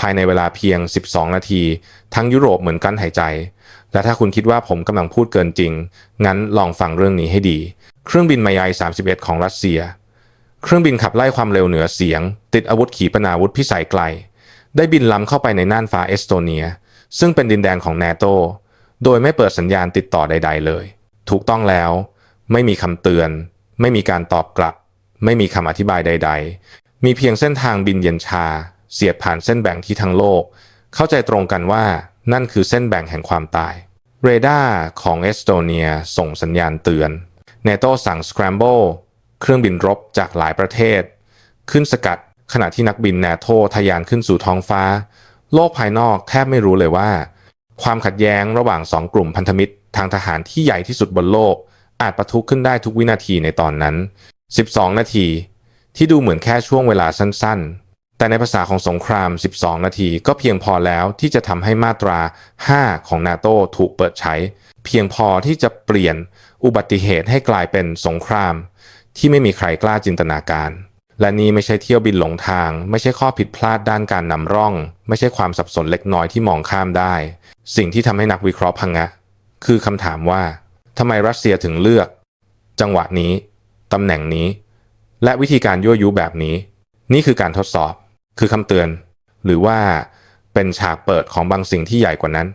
ภายในเวลาเพียง 12 นาที ทั้งยุโรปเหมือนกั้นหายใจ และถ้าคุณคิดว่าผมกำลังพูดเกินจริง งั้นลองฟังเรื่องนี้ให้ดี เครื่องบินมายาย 31 ของรัสเซีย เครื่องบินขับไล่ความเร็วเหนือเสียง ติดอาวุธขีปนาวุธพิสัยไกล ได้บินล้ำเข้าไปในน่านฟ้าเอสโตเนีย ซึ่งเป็นดินแดนของนาโตโดยไม่เปิดสัญญาณติดต่อใด ๆ เลย ถูกต้องแล้ว ไม่มีคำเตือน ไม่มีการตอบกลับ ไม่มีคำอธิบายใด ๆ มีเพียงเส้นทางบินเย็นชา เสียดผ่านเส้นแบ่งที่ทั้งโลก เข้าใจตรงกันว่านั่นคือเส้นแบ่งแห่งความตาย เรดาร์ของเอสโตเนียส่งสัญญาณเตือนเนโตสั่งสครัมเบิลเครื่องบินรบจากหลายประเทศ ขึ้นสกัดขณะที่นักบินแนโตทะยานขึ้นสู่ท้องฟ้า โลกภายนอกแทบไม่รู้เลยว่า ความขัดแย้งระหว่างสองกลุ่มพันธมิตร ทางทหารที่ใหญ่ที่สุดบนโลก อาจประทุขึ้นได้ทุกวินาทีในตอนนั้น 12 นาที ที่ดูเหมือนแค่ช่วงเวลาสั้นๆ แต่ในภาษาของสงคราม 12 นาทีก็เพียงพอแล้วที่จะทำให้มาตรา 5 ของนาโตถูกเปิดใช้ เพียงพอที่จะเปลี่ยนอุบัติเหตุให้กลายเป็นสงคราม ที่ไม่มีใครกล้าจินตนาการ และนี่ไม่ใช่เที่ยวบินหลงทาง ไม่ใช่ข้อผิดพลาดด้านการนำร่อง ไม่ใช่ความสับสนเล็กน้อยที่มองข้ามได้ สิ่งที่ทำให้นักวิเคราะห์พังงะคือคำถามว่าทำไมรัสเซียถึงเลือก จังหวะนี้ตำแหน่งนี้ และวิธีการยั่วยุแบบนี้ นี่คือการทดสอบ คือคำเตือน หรือว่าเป็นฉากเปิดของบางสิ่งที่ใหญ่กว่านั้น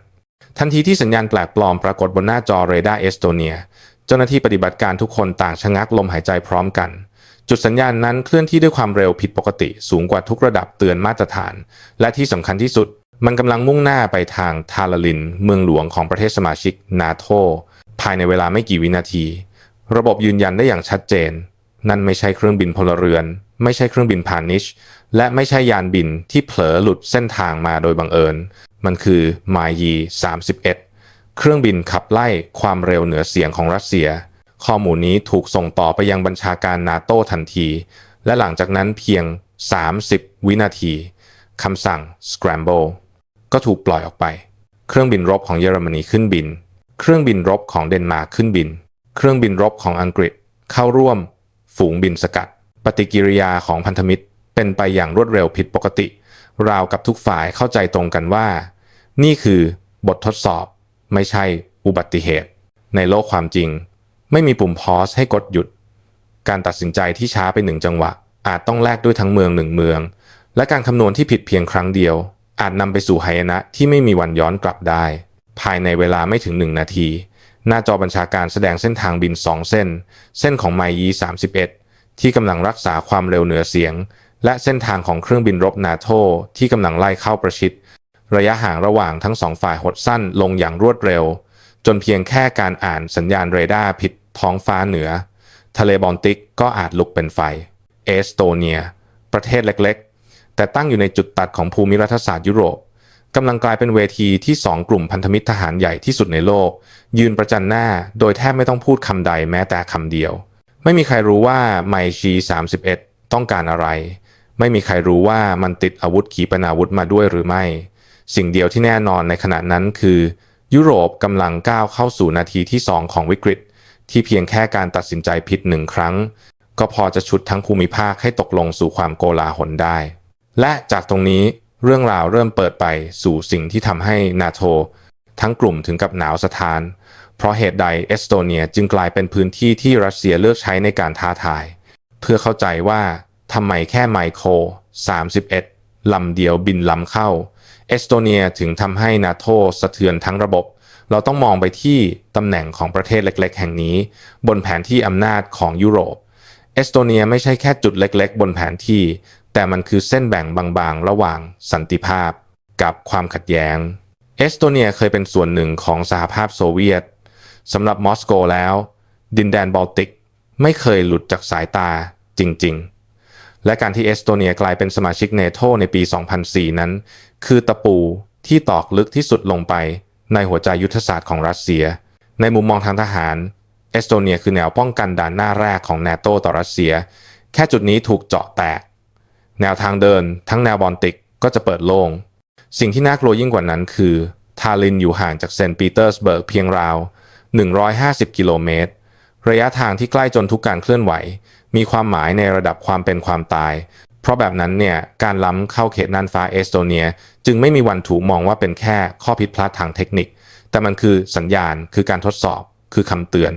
ทันทีที่สัญญาณแปลกปลอมปรากฏบนหน้าจอเรดาร์เอสโตเนีย เจ้าหน้าที่ปฏิบัติการทุกคนต่างชะงักลมหายใจพร้อมกัน จุดสัญญาณนั้นเคลื่อนที่ด้วยความเร็วผิดปกติ สูงกว่าทุกระดับเตือนมาตรฐาน และที่สำคัญที่สุด มันกำลังมุ่งหน้าไปทางทาลาลิน เมืองหลวงของประเทศสมาชิกนาโตภายในเวลาไม่กี่วินาที ระบบยืนยันได้อย่างชัดเจน นั่นไม่ใช่เครื่องบินพลเรือน ไม่ใช่เครื่องบินพาณิชย์ และไม่ใช่ยานบินที่เผลอหลุดเส้นทางมาโดยบังเอิญ มันคือมายี31 เครื่องบินขับไล่ความเร็วเหนือเสียงของรัสเซีย ข้อมูลนี้ถูกส่งต่อไปยังบัญชาการนาโต้ทันที และหลังจากนั้นเพียง 30 วินาทีคำสั่ง scramble ก็ถูกปล่อยออกไป เครื่องบินรบของเยอรมนีขึ้นบิน เครื่องบินรบของเดนมาร์กขึ้นบิน เครื่องบินรบของอังกฤษเข้าร่วม ฝูงบินสกัด ปฏิกิริยาของพันธมิตรเป็นไปอย่างรวดเร็วผิดปกติ ราวกับทุกฝ่ายเข้าใจตรงกันว่า นี่คือบททดสอบ ไม่ใช่อุบัติเหตุ ในโลกความจริง ไม่มีปุ่มพอสให้กดหยุด การตัดสินใจที่ช้าไปหนึ่งจังหวะ อาจต้องแลกด้วยทั้งเมืองหนึ่งเมือง และการคำนวณที่ผิดเพียงครั้งเดียว อาจนำไปสู่หายนะที่ไม่มีวันย้อนกลับได้ ภายในเวลาไม่ถึงหนึ่งนาที หน้าจอบัญชาการแสดงเส้นทางบินสองเส้น เส้นของไมยี31 ที่กำลังรักษาความเร็วเหนือเสียง และเส้นทางของเครื่องบินรบนาโตที่กำลังไล่เข้าประชิด ระยะห่างระหว่างทั้งสองฝ่ายหดสั้นลงอย่างรวดเร็ว จนเพียงแค่การอ่านสัญญาณเรดาร์ผิดท้องฟ้าเหนือ ทะเลบอลติกก็อาจลุกเป็นไฟ เอสโตเนีย ประเทศเล็กๆ แต่ตั้งอยู่ในจุดตัดของภูมิรัฐศาสตร์ยุโรปกำลังกลายเป็นเวทีที่สองกลุ่มพันธมิตรทหารใหญ่ที่สุดในโลก ยืนประจันหน้าโดยแทบไม่ต้องพูดคำใดแม้แต่คำเดียว ไม่มีใครรู้ว่าไมชี31 ต้องการอะไร ไม่มีใครรู้ว่ามันติดอาวุธขีปนาวุธมาด้วยหรือไม่ สิ่งเดียวที่แน่นอนในขณะนั้นคือ ยุโรปกำลังก้าวเข้าสู่นาทีที่สองของวิกฤต ที่เพียงแค่การตัดสินใจผิดหนึ่งครั้ง ก็พอจะชุดทั้งภูมิภาคให้ตกลงสู่ความโกลาหลได้ และจากตรงนี้เรื่องราวเริ่มเปิดไปสู่สิ่งที่ทำให้นาโตทั้งกลุ่มถึงกับหนาวสะท้าน เพราะเหตุใดเอสโตเนียจึงกลายเป็นพื้นที่ที่รัสเซียเลือกใช้ในการท้าทาย เพื่อเข้าใจว่าทำไมแค่ไมโคร 31 ลำเดียวบินลำเข้า เอสโตเนียถึงทำให้นาโตสะเทือนทั้งระบบ เราต้องมองไปที่ตำแหน่งของประเทศเล็ก ๆ แห่งนี้ บนแผนที่อำนาจของยุโรป เอสโตเนียไม่ใช่แค่จุดเล็ก ๆ บนแผนที่ แต่มันคือเส้นแบ่งบางๆ ระหว่างสันติภาพ กับความขัดแย้ง เอสโตเนียเคยเป็นส่วนหนึ่งของสหภาพโซเวียต สำหรับมอสโกแล้ว ดินแดนบอลติก ไม่เคยหลุดจากสายตาจริง ๆ และการที่เอสโตเนียกลายเป็นสมาชิกเนโตในปี 2004 นั้น คือตะปูที่ตอกลึกที่สุดลงไปในหัวใจยุทธศาสตร์ของรัสเซีย ในมุมมองทางทหาร เอสโตเนียคือแนวป้องกันด่านหน้าแรกของนาโตต่อรัสเซีย แค่จุดนี้ถูกเจาะแตก แนวทางเดิน ทั้งแนวบอลติกก็จะเปิดโล่ง สิ่งที่น่ากลัวยิ่งกว่านั้นคือ ทาลินอยู่ห่างจากเซนต์ปีเตอร์สเบิร์กเพียงราว 150 กิโลเมตร ระยะทางที่ใกล้จนทุกการเคลื่อนไหว มีความหมายในระดับความเป็นความตาย เพราะแบบนั้นเนี่ยการล้ำเข้าเขตน่านฟ้าเอสโตเนีย จึงไม่มีวันถูกมองว่าเป็นแค่ข้อผิดพลาดทางเทคนิค แต่มันคือสัญญาณคือการทดสอบ คือคำเตือน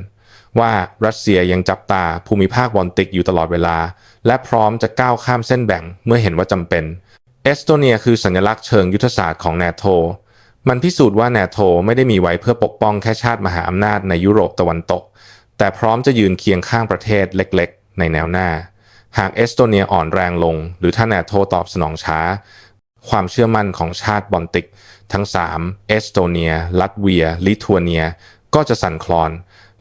ว่ารัสเซียยังจับตาภูมิภาคบอลติกอยู่ตลอดเวลา และพร้อมจะก้าวข้ามเส้นแบ่งเมื่อเห็นว่าจำเป็นเอสโตเนียคือสัญลักษณ์เชิงยุทธศาสตร์ของนาโต มันพิสูจน์ว่าแนโตไม่ได้มีไว้เพื่อปกป้องแค่ชาติมหาอำนาจในยุโรปตะวันตก แต่พร้อมจะยืนเคียงข้างประเทศเล็กๆ ในแนวหน้า หากเอสโตเนียอ่อนแรงลง หรือถ้าแนโตตอบสนองช้า ความเชื่อมั่นของชาติบอลติก ทั้ง 3 เอสโตเนีย ลัตเวีย ลิทัวเนีย ก็จะสั่นคลอน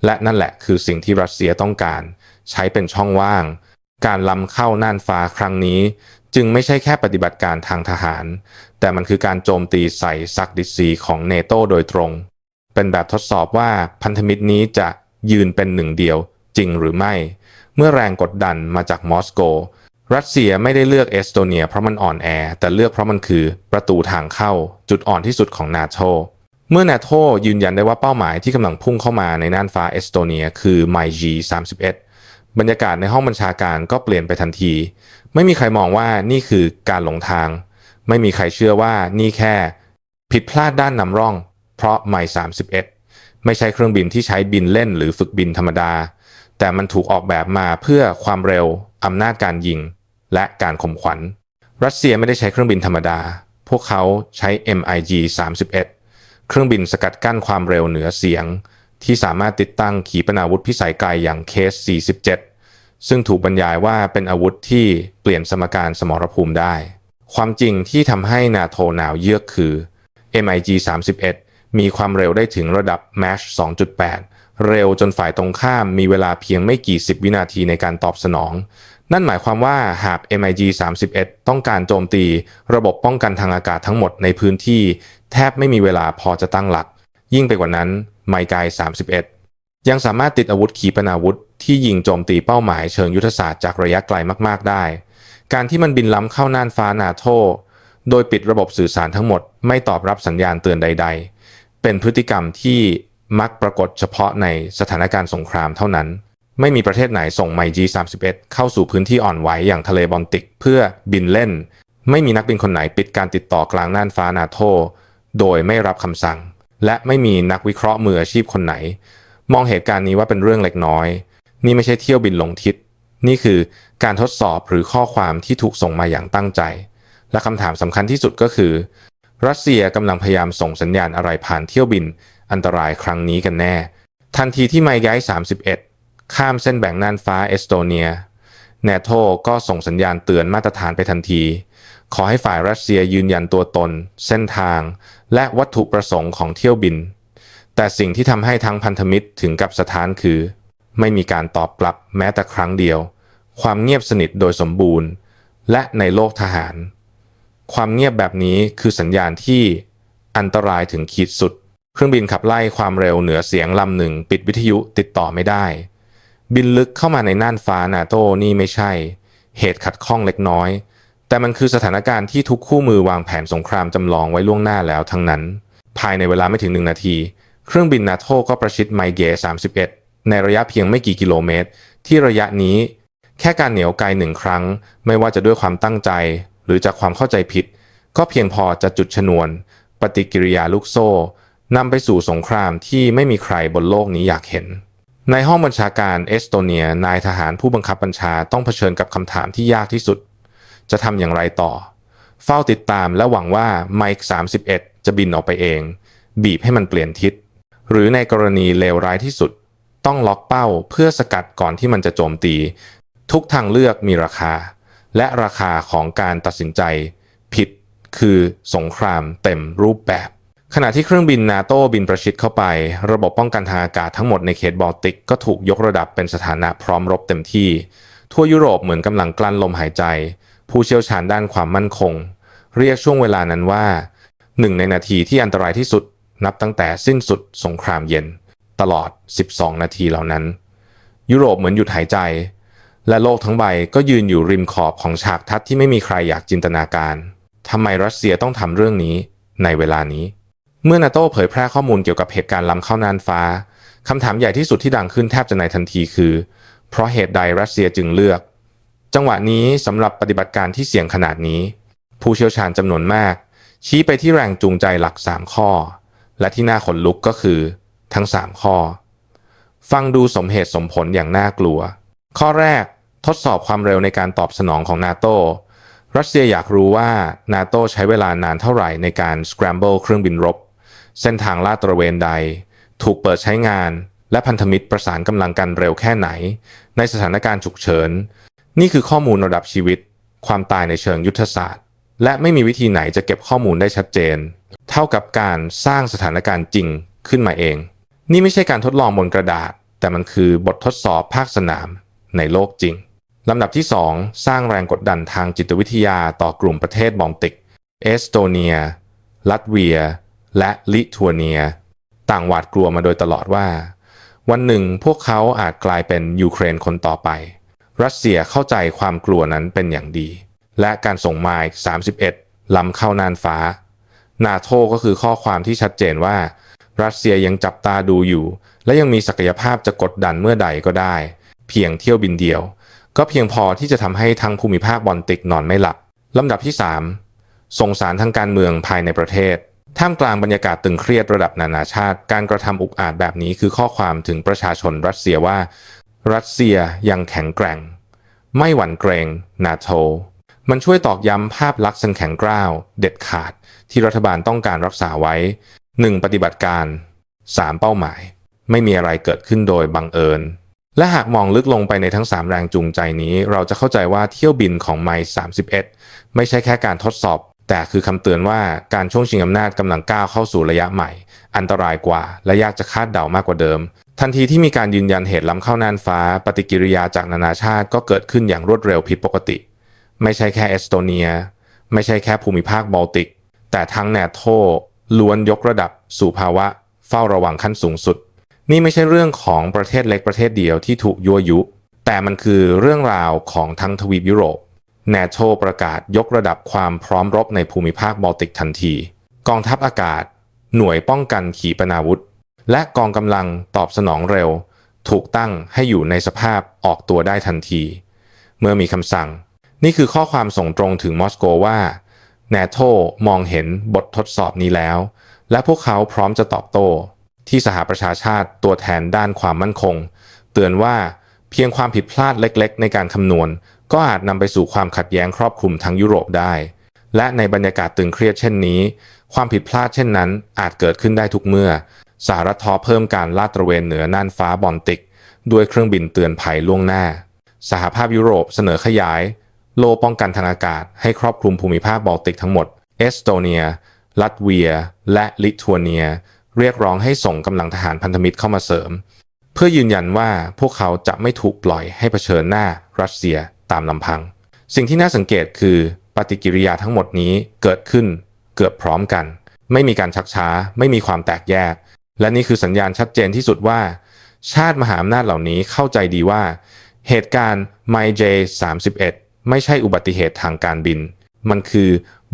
และนั่นแหละคือสิ่งที่รัสเซียต้องการ ใช้เป็นช่องว่าง การล้ำเข้าน่านฟ้าครั้งนี้ จึงไม่ใช่แค่ปฏิบัติการทางทหาร แต่มันคือการโจมตีใส่ซักดิซีของเนโตโดยตรง เป็นแบบทดสอบว่าพันธมิตรนี้จะยืนเป็นหนึ่งเดียวจริงหรือไม่ เมื่อแรงกดดันมาจากมอสโก รัสเซียไม่ได้เลือกเอสโตเนีย เพราะมันอ่อนแอ แต่เลือกเพราะมันคือประตูทางเข้า จุดอ่อนที่สุดของนาโตเมื่อนาโตยืนยันได้ว่าเป้าหมายที่กำลังพุ่งเข้ามาในน่านฟ้าเอสโตเนีย คือไมจี31 บรรยากาศในห้องบัญชาการก็เปลี่ยนไปทันที ไม่มีใครมองว่านี่คือการหลงทาง ไม่มีใครเชื่อว่านี่แค่ ผิดพลาดด้านนำร่อง เพราะไม่31 ไม่ใช่เครื่องบินที่ใช้บินเล่นหรือฝึกบินธรรมดา แต่มันถูกออกแบบมาเพื่อความเร็วอำนาจการยิง และการข่มขวัญ รัสเซียไม่ได้ใช้เครื่องบินธรรมดา พวกเขาใช้ MiG 31 เครื่องบินสกัดกั้นความเร็วเหนือเสียง ที่สามารถติดตั้งขีปนาวุธพิสัยไกลอย่างเคส 47 ซึ่งถูกบรรยายว่าเป็นอาวุธที่เปลี่ยนสมการสมรภูมิได้ ความจริงที่ทำให้นาโทหนาวเยือกคือ MiG 31 มีความเร็วได้ถึงระดับ Mach 2.8 เร็วจนฝ่ายตรงข้ามมีเวลาเพียงไม่กี่สิบวินาทีในการตอบสนอง นั่นหมายความว่าหาก MiG 31 ต้องการโจมตี ระบบป้องกันทางอากาศทั้งหมดในพื้นที่ แทบไม่มีเวลาพอจะตั้งหลัก ยิ่งไปกว่านั้น ไมกาย 31 ยังสามารถติดอาวุธขีปนาวุธที่ยิงโจมตีเป้าหมายเชิงยุทธศาสตร์จากระยะไกลมากๆได้ การที่มันบินล้ำเข้าน่านฟ้านาโตโดยปิดระบบสื่อสารทั้งหมด ไม่ตอบรับสัญญาณเตือนใด ๆ เป็นพฤติกรรมที่มักปรากฏเฉพาะในสถานการณ์สงครามเท่านั้น ไม่มีประเทศไหนส่งไมจี31 เข้าสู่พื้นที่อ่อนไหวอย่างทะเลบอลติก เพื่อบินเล่น ไม่มีนักบินคนไหนปิดการติดต่อกลางน่านฟ้านาโตโดยไม่รับคำสั่ง และไม่มีนักวิเคราะห์มืออาชีพคนไหน มองเหตุการณ์นี้ว่าเป็นเรื่องเล็กน้อย นี่ไม่ใช่เที่ยวบินลงทิศ นี่คือการทดสอบหรือข้อความที่ถูกส่งมาอย่างตั้งใจ และคำถามสำคัญที่สุดก็คือ รัสเซียกำลังพยายามส่งสัญญาณอะไรผ่านเที่ยวบินอันตรายครั้งนี้กันแน่ ทันทีที่ไมย้าย 31 ข้ามเส้นแบ่งน่านฟ้าเอสโตเนียเนโตก็ส่งสัญญาณเตือนมาตรฐานไปทันที ขอให้ฝ่ายรัสเซียยืนยันตัวตน เส้นทาง และวัตถุประสงค์ของเที่ยวบิน แต่สิ่งที่ทำให้ทั้งพันธมิตรถึงกับสถานคือ ไม่มีการตอบกลับแม้แต่ครั้งเดียว ความเงียบสนิทโดยสมบูรณ์ และในโลกทหาร ความเงียบแบบนี้คือสัญญาณที่อันตรายถึงขีดสุด เครื่องบินขับไล่ความเร็วเหนือเสียงลำหนึ่งปิดวิทยุติดต่อไม่ได้ บินลึกเข้ามาในน่านฟ้านาโตนี่ไม่ใช่ เหตุขัดข้องเล็กน้อย แต่มันคือสถานการณ์ที่ทุกคู่มือวางแผนสงครามจำลองไว้ล่วงหน้าแล้วทั้งนั้น ภายในเวลาไม่ถึงหนึ่งนาที เครื่องบินนาโตก็ประชิดไมเก31 ในระยะเพียงไม่กี่กิโลเมตร ที่ระยะนี้ แค่การเหนียวไกลหนึ่งครั้ง ไม่ว่าจะด้วยความตั้งใจ หรือจากความเข้าใจผิด ก็เพียงพอจะจุดชนวน ปฏิกิริยาลูกโซ่นำไปสู่สงครามที่ไม่มีใครบนโลกนี้อยากเห็น ในห้องบัญชาการเอสโตเนีย นายทหารผู้บังคับบัญชาต้องเผชิญกับคำถามที่ยากที่สุด จะทำอย่างไรต่อ เฝ้าติดตามและหวังว่าไมค์31 จะบินออกไปเอง บีบให้มันเปลี่ยนทิศ หรือในกรณีเลวร้ายที่สุด ต้องล็อกเป้าเพื่อสกัดก่อนที่มันจะโจมตี ทุกทางเลือกมีราคา และราคาของการตัดสินใจ ผิดคือสงครามเต็มรูปแบบ ขณะที่เครื่องบินนาโต้บินประชิดเข้าไป ระบบป้องกันทางอากาศทั้งหมดในเขตบอลติกก็ถูกยกระดับเป็นสถานะพร้อมรบเต็มที่ ทั่วยุโรปเหมือนกำลังกลั้นลมหายใจ ผู้เชี่ยวชาญด้านความมั่นคง เรียกช่วงเวลานั้นว่าหนึ่งในนาทีที่อันตรายที่สุดนับตั้งแต่สิ้นสุดสงครามเย็น ตลอด 12 นาทีเหล่านั้น ยุโรปเหมือนหยุดหายใจ และโลกทั้งใบก็ยืนอยู่ริมขอบของฉากทัศน์ที่ไม่มีใครอยากจินตนาการทำไมรัสเซียต้องทำเรื่องนี้ในเวลานี้ เมื่อนาโต้เผยแพร่ข้อมูลเกี่ยวกับเหตุการณ์ล้ำเข้าน่านฟ้าคำถามใหญ่ที่สุดที่ดังขึ้นแทบจะในทันทีคือ เพราะเหตุใดรัสเซียจึงเลือก จังหวะนี้สำหรับปฏิบัติการที่เสี่ยงขนาดนี้ ผู้เชี่ยวชาญจำนวนมาก ชี้ไปที่แรงจูงใจหลัก 3 ข้อ และที่น่าขนลุกก็คือ ทั้ง 3 ข้อ ฟังดูสมเหตุสมผลอย่างน่ากลัว ข้อแรกทดสอบความเร็วในการตอบสนองของนาโตรัสเซียอยากรู้ว่านาโตใช้เวลานานเท่าไหร่ในการ scramble เครื่องบินรบ เส้นทางลาดตระเวนใด ถูกเปิดใช้งาน และพันธมิตรประสานกำลังกันเร็วแค่ไหน ในสถานการณ์ฉุกเฉิน นี่คือข้อมูลระดับชีวิต ความตายในเชิงยุทธศาสตร์ และไม่มีวิธีไหนจะเก็บข้อมูลได้ชัดเจน เท่ากับการสร้างสถานการณ์จริงขึ้นมาเอง นี่ไม่ใช่การทดลองบนกระดาษ แต่มันคือบททดสอบภาคสนามในโลกจริงลำดับที่ 2 สร้างแรงกดดันทางจิตวิทยาต่อกลุ่มประเทศบอลติก เอสโตเนีย ลัตเวีย และลิทัวเนีย ต่างหวาดกลัวมาโดยตลอดว่า วันหนึ่งพวกเขาอาจกลายเป็นยูเครนคนต่อไป รัสเซียเข้าใจความกลัวนั้นเป็นอย่างดี และการส่งไมล์31ลำเข้าน่านฟ้า นาโทก็คือข้อความที่ชัดเจนว่า รัสเซียยังจับตาดูอยู่ และยังมีศักยภาพจะกดดันเมื่อใดก็ได้ เพียงเที่ยวบินเดียว ก็เพียงพอที่จะทำให้ทั้งภูมิภาคบอลติกนอนไม่หลับลำดับที่ 3 ส่งสารทางการเมืองภายในประเทศท่ามกลางบรรยากาศตึงเครียดระดับนานาชาติ การกระทำอุกอาจแบบนี้คือข้อความถึงประชาชนรัสเซียว่า รัสเซียยังแข็งแกร่ง ไม่หวั่นเกรงนาโตมันช่วยตอกย้ำภาพลักษณ์สันแข็งกร้าว เด็ดขาดที่รัฐบาลต้องการรักษาไว้ 1. ปฏิบัติการ 3. เป้าหมาย ไม่มีอะไรเกิดขึ้นโดยบังเอิญ และหากมองลึกลงไปในทั้ง 3 แรงจูงใจนี้ เราจะเข้าใจว่าเที่ยวบินของไมล์31 ไม่ใช่แค่การทดสอบ แต่คือคำเตือนว่าการช่วงชิงอำนาจกำลังก้าวเข้าสู่ระยะใหม่ อันตรายกว่า และยากจะคาดเดามากกว่าเดิม ทันทีที่มีการยืนยันเหตุล้ำเข้าน่านฟ้า ปฏิกิริยาจากนานาชาติก็เกิดขึ้นอย่างรวดเร็วผิดปกติ ไม่ใช่แค่เอสโตเนีย ไม่ใช่แค่ภูมิภาคบอลติก แต่ทั้งแนโตล้วนยกระดับสู่ภาวะ เฝ้าระวังขั้นสูงสุด นี่ไม่ใช่เรื่องของประเทศเล็กประเทศเดียวที่ถูกยั่วยุ แต่มันคือเรื่องราวของทั้งทวีปยุโรปแนโตประกาศยกระดับความพร้อมรบในภูมิภาคบอลติกทันที กองทัพอากาศ หน่วยป้องกันขีปนาวุธ และกองกำลังตอบสนองเร็ว ถูกตั้งให้อยู่ในสภาพออกตัวได้ทันที เมื่อมีคำสั่ง นี่คือข้อความส่งตรงถึงมอสโกว่าแนโตมองเห็นบททดสอบนี้แล้ว และพวกเขาพร้อมจะตอบโต้ ที่สหประชาชาติตัวแทนด้านความมั่นคง เตือนว่าเพียงความผิดพลาดเล็กๆ ในการคำนวณ ก็อาจนำไปสู่ความขัดแย้งครอบคลุมทั้งยุโรปได้ และในบรรยากาศตึงเครียดเช่นนี้ ความผิดพลาดเช่นนั้นอาจเกิดขึ้นได้ทุกเมื่อ สหรัฐทอเพิ่มการลาดตระเวนเหนือน่านฟ้าบอลติก ด้วยเครื่องบินเตือนภัยล่วงหน้า สหภาพยุโรปเสนอขยาย โลป้องกันทางอากาศ ให้ครอบคลุมภูมิภาคบอลติกทั้งหมด เอสโตเนีย ลัตเวีย และลิทัวเนีย เรียกร้องให้ส่งกำลังทหารพันธมิตรเข้ามาเสริม เพื่อยืนยันว่าพวกเขาจะไม่ถูกปล่อยให้เผชิญหน้ารัสเซียตามลำพัง สิ่งที่น่าสังเกตคือปฏิกิริยาทั้งหมดนี้เกิดขึ้นเกือบพร้อมกัน ไม่มีการชักช้า ไม่มีความแตกแยก และนี่คือสัญญาณชัดเจนที่สุดว่า ชาติมหาอำนาจเหล่านี้เข้าใจดีว่า เหตุการณ์ My J 31 ไม่ใช่อุบัติเหตุทางการบิน มันคือ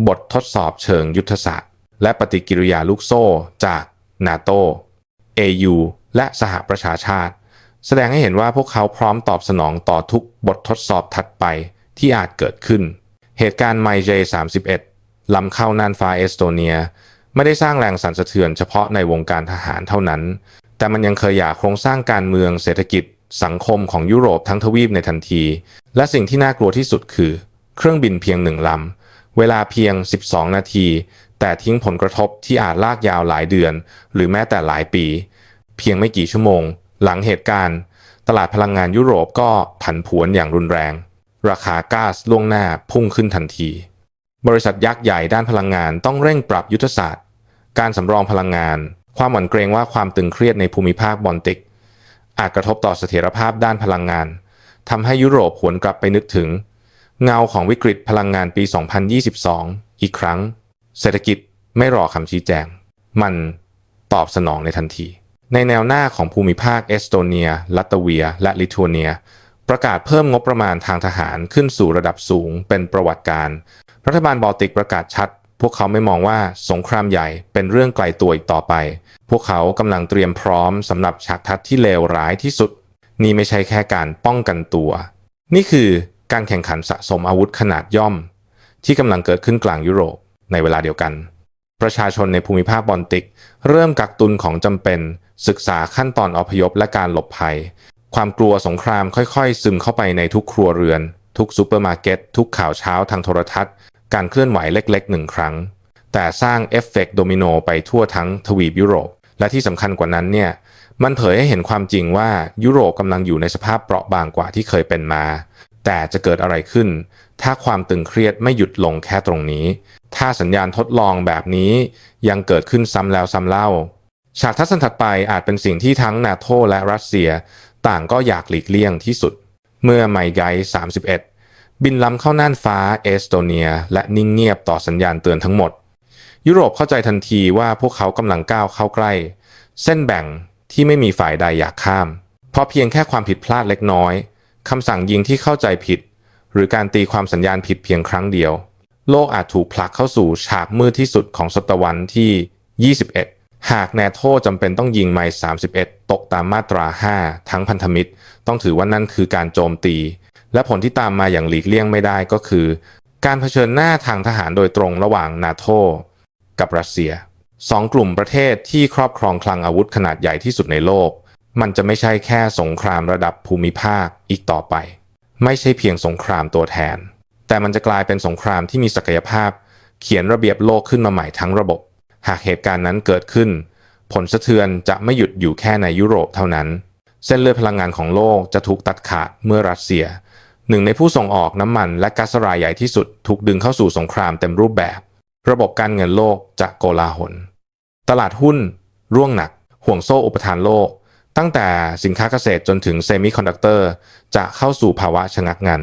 บททดสอบเชิงยุทธศาสตร์ และปฏิกิริยาลูกโซ่จากนาโต AU และสหประชาชาติ แสดงให้เห็นว่าพวกเขาพร้อมตอบสนองต่อทุกบททดสอบถัดไปที่อาจเกิดขึ้น เหตุการณ์ My J 31ล้ำเข้าน่านฟ้าเอสโตเนีย ไม่ได้สร้างแรงสั่นสะเทือนเฉพาะในวงการทหารเท่านั้น แต่มันยังเคยหย่าโครงสร้างการเมืองเศรษฐกิจ สังคมของยุโรปทั้งทวีปในทันที และสิ่งที่น่ากลัวที่สุดคือ เครื่องบินเพียงหนึ่งลำ เวลาเพียง 12 นาที แต่ทิ้งผลกระทบที่อาจลากยาวหลายเดือน หรือแม้แต่หลายปี เพียงไม่กี่ชั่วโมง หลังเหตุการณ์ ตลาดพลังงานยุโรปก็ผันผวนอย่างรุนแรง ราคาก๊าซล่วงหน้าพุ่งขึ้นทันที บริษัทยักษ์ใหญ่ด้านพลังงานต้องเร่งปรับยุทธศาสตร์ การสำรองพลังงาน ความหวั่นเกรงว่าความตึงเครียดในภูมิภาคบอลติก อาจกระทบต่อเสถียรภาพด้านพลังงานทำให้ยุโรปหวนกลับไปนึกถึง เงาของวิกฤตพลังงานปี 2022 อีกครั้ง เศรษฐกิจไม่รอคำชี้แจง มันตอบสนองในทันที ในแนวหน้าของภูมิภาคเอสโตเนีย ลัตเวีย และลิทัวเนีย ประกาศเพิ่มงบประมาณทางทหารขึ้นสู่ระดับสูงเป็นประวัติการ รัฐบาลบอลติกประกาศชัด พวกเขาไม่มองว่าสงครามใหญ่เป็นเรื่องไกลตัวอีกต่อไป พวกเขากำลังเตรียมพร้อมสำหรับฉากทัศน์ที่เลวร้ายที่สุด นี่ไม่ใช่แค่การป้องกันตัว นี่คือการแข่งขันสะสมอาวุธขนาดย่อม ที่กำลังเกิดขึ้นกลางยุโรปในเวลาเดียวกัน ประชาชนในภูมิภาคบอลติก เริ่มกักตุนของจำเป็น ศึกษาขั้นตอนอพยพและการหลบภัย ความกลัวสงครามค่อยๆ ซึมเข้าไปในทุกครัวเรือน ทุกซูเปอร์มาร์เก็ตทุกข่าวเช้าทางโทรทัศน์ การเคลื่อนไหวเล็กๆหนึ่งครั้ง แต่สร้างเอฟเฟกต์โดมิโนไปทั่วทั้งทวีปยุโรป และที่สำคัญกว่านั้นเนี่ยมันเผยให้เห็นความจริงว่ายุโรปกำลังอยู่ในสภาพเปราะบางกว่าที่เคยเป็นมา แต่จะเกิดอะไรขึ้น ถ้าความตึงเครียดไม่หยุดลงแค่ตรงนี้ ถ้าสัญญาณทดลองแบบนี้ยังเกิดขึ้นซ้ำแล้วซ้ำเล่า ฉากทัศน์ถัดไปอาจเป็นสิ่งที่ทั้งนาโตและรัสเซีย ต่างก็อยากหลีกเลี่ยงที่สุด เมื่อไมไก31 บินล้ำเข้าน่านฟ้าเอสโตเนีย และนิ่งเงียบต่อสัญญาณเตือนทั้งหมด ยุโรปเข้าใจทันทีว่าพวกเขากำลังก้าวเข้าใกล้ เส้นแบ่งที่ไม่มีฝ่ายใดอยากข้าม เพราะเพียงแค่ความผิดพลาดเล็กน้อยคำสั่งยิงที่เข้าใจผิด หรือการตีความสัญญาณผิดเพียงครั้งเดียว โลกอาจถูกผลักเข้าสู่ฉากมืดที่สุดของศตวรรษที่ 21 หากแนโทจำเป็นต้องยิงไมล์31 ตกตามมาตรา 5 ทั้งพันธมิตร ต้องถือว่านั่นคือการโจมตี และผลที่ตามมาอย่างหลีกเลี่ยงไม่ได้ก็คือ การเผชิญหน้าทางทหารโดยตรงระหว่างนาโตกับรัสเซียสองกลุ่มประเทศที่ครอบครองคลังอาวุธขนาดใหญ่ที่สุดในโลก มันจะไม่ใช่แค่สงครามระดับภูมิภาคอีกต่อไป ไม่ใช่เพียงสงครามตัวแทน แต่มันจะกลายเป็นสงครามที่มีศักยภาพ เขียนระเบียบโลกขึ้นมาใหม่ทั้งระบบ หากเหตุการณ์นั้นเกิดขึ้น ผลสะเทือนจะไม่หยุดอยู่แค่ในยุโรปเท่านั้น เส้นเลือดพลังงานของโลกจะถูกตัดขาดเมื่อรัสเซีย หนึ่งในผู้ส่งออกน้ำมันและก๊าซรายใหญ่ที่สุดถูกดึงเข้าสู่สงครามเต็มรูปแบบ ระบบการเงินโลกจะโกลาหล ตลาดหุ้น ร่วงหนัก ห่วงโซ่อุปทานโลก ตั้งแต่สินค้าเกษตรจนถึงเซมิคอนดักเตอร์จะเข้าสู่ภาวะชะงักงัน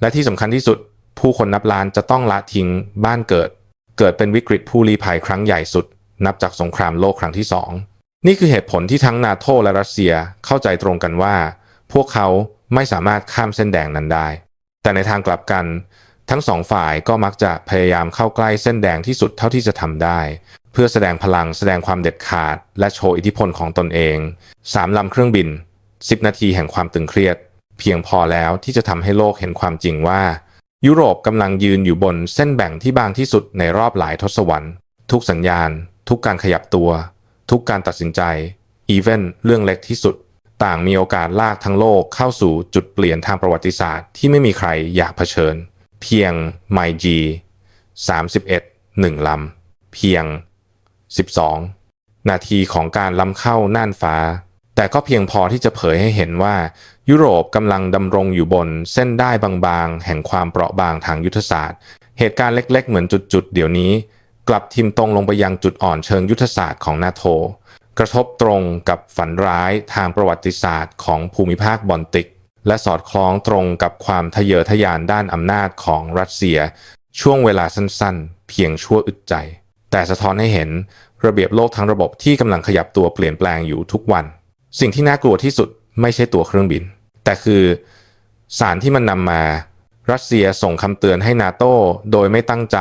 และที่สำคัญที่สุด ผู้คนนับล้านจะต้องละทิ้งบ้านเกิด เกิดเป็นวิกฤตผู้ลี้ภัยครั้งใหญ่สุด นับจากสงครามโลกครั้งที่สองนี่คือเหตุผลที่ทั้งนาโตและรัสเซียเข้าใจตรงกันว่า พวกเขา ไม่สามารถข้ามเส้นแดงนั้นได้ แต่ในทางกลับกัน ทั้งสองฝ่ายก็มักจะพยายามเข้าใกล้เส้นแดงที่สุดเท่าที่จะทำได้ เพื่อแสดงพลังแสดงความเด็ดขาด และโชว์อิทธิพลของตนเองสามลำเครื่องบิน 10 นาทีแห่งความตึงเครียด เพียงพอแล้วที่จะทำให้โลกเห็นความจริงว่า ยุโรปกำลังยืนอยู่บนเส้นแบ่งที่บางที่สุดในรอบหลายทศวรรษ ทุกสัญญาณ ทุกการขยับตัว ทุกการตัดสินใจ อีเวนเรื่องเล็กที่สุด ต่างมีโอกาสลากทั้งโลกเข้าสู่จุดเปลี่ยนทางประวัติศาสตร์ที่ไม่มีใครอยากเผชิญ เพียงไมจี31 1 ลำ เพียง 12 นาทีของการล้ำเข้าน่านฟ้า แต่ก็เพียงพอที่จะเผยให้เห็นว่า ยุโรปกำลังดำรงอยู่บนเส้นได้บางๆ แห่งความเปราะบางทางยุทธศาสตร์ เหตุการณ์เล็กๆ เหมือนจุดๆ เดี๋ยวนี้ กลับทิมตรงลงไปยังจุดอ่อนเชิงยุทธศาสตร์ของนาโต กระทบตรงกับฝันร้ายทางประวัติศาสตร์ของภูมิภาคบอลติก และสอดคล้องตรงกับความทะเยอทะยานด้านอำนาจของรัสเซีย ช่วงเวลาสั้นๆ เพียงชั่วอึดใจ แต่สะท้อนให้เห็นระเบียบโลกทั้งระบบที่กำลังขยับตัวเปลี่ยนแปลงอยู่ทุกวัน สิ่งที่น่ากลัวที่สุดไม่ใช่ตัวเครื่องบิน แต่คือสารที่มันนำมา รัสเซียส่งคำเตือนให้นาโต้โดยไม่ตั้งใจ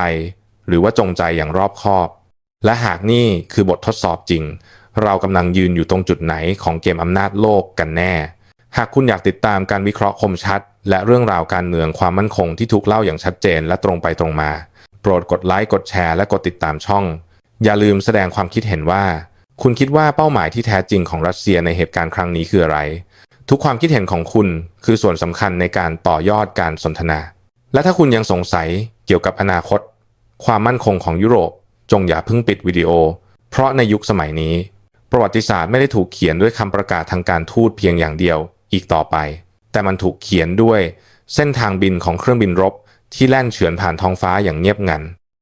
หรือว่าจงใจอย่างรอบคอบ และหากนี่คือบททดสอบจริง เรากำลังยืนอยู่ตรงจุดไหนของเกมอำนาจโลกกันแน่ หากคุณอยากติดตามการวิเคราะห์คมชัด และเรื่องราวการเมืองความมั่นคงที่ถูกเล่าอย่างชัดเจนและตรงไปตรงมา โปรดกดไลค์กดแชร์และกดติดตามช่อง อย่าลืมแสดงความคิดเห็นว่า คุณคิดว่าเป้าหมายที่แท้จริงของรัสเซียในเหตุการณ์ครั้งนี้คืออะไร ทุกความคิดเห็นของคุณคือส่วนสำคัญในการต่อยอดการสนทนา และถ้าคุณยังสงสัยเกี่ยวกับอนาคต ความมั่นคงของยุโรป จงอย่าเพิ่งปิดวิดีโอ เพราะในยุคสมัยนี้ ประวัติศาสตร์ไม่ได้ถูกเขียนด้วยคำประกาศทางการทูตเพียงอย่างเดียวอีกต่อไป แต่มันถูกเขียนด้วยเส้นทางบินของเครื่องบินรบที่แล่นเฉือนผ่านท้องฟ้าอย่างเงียบงัน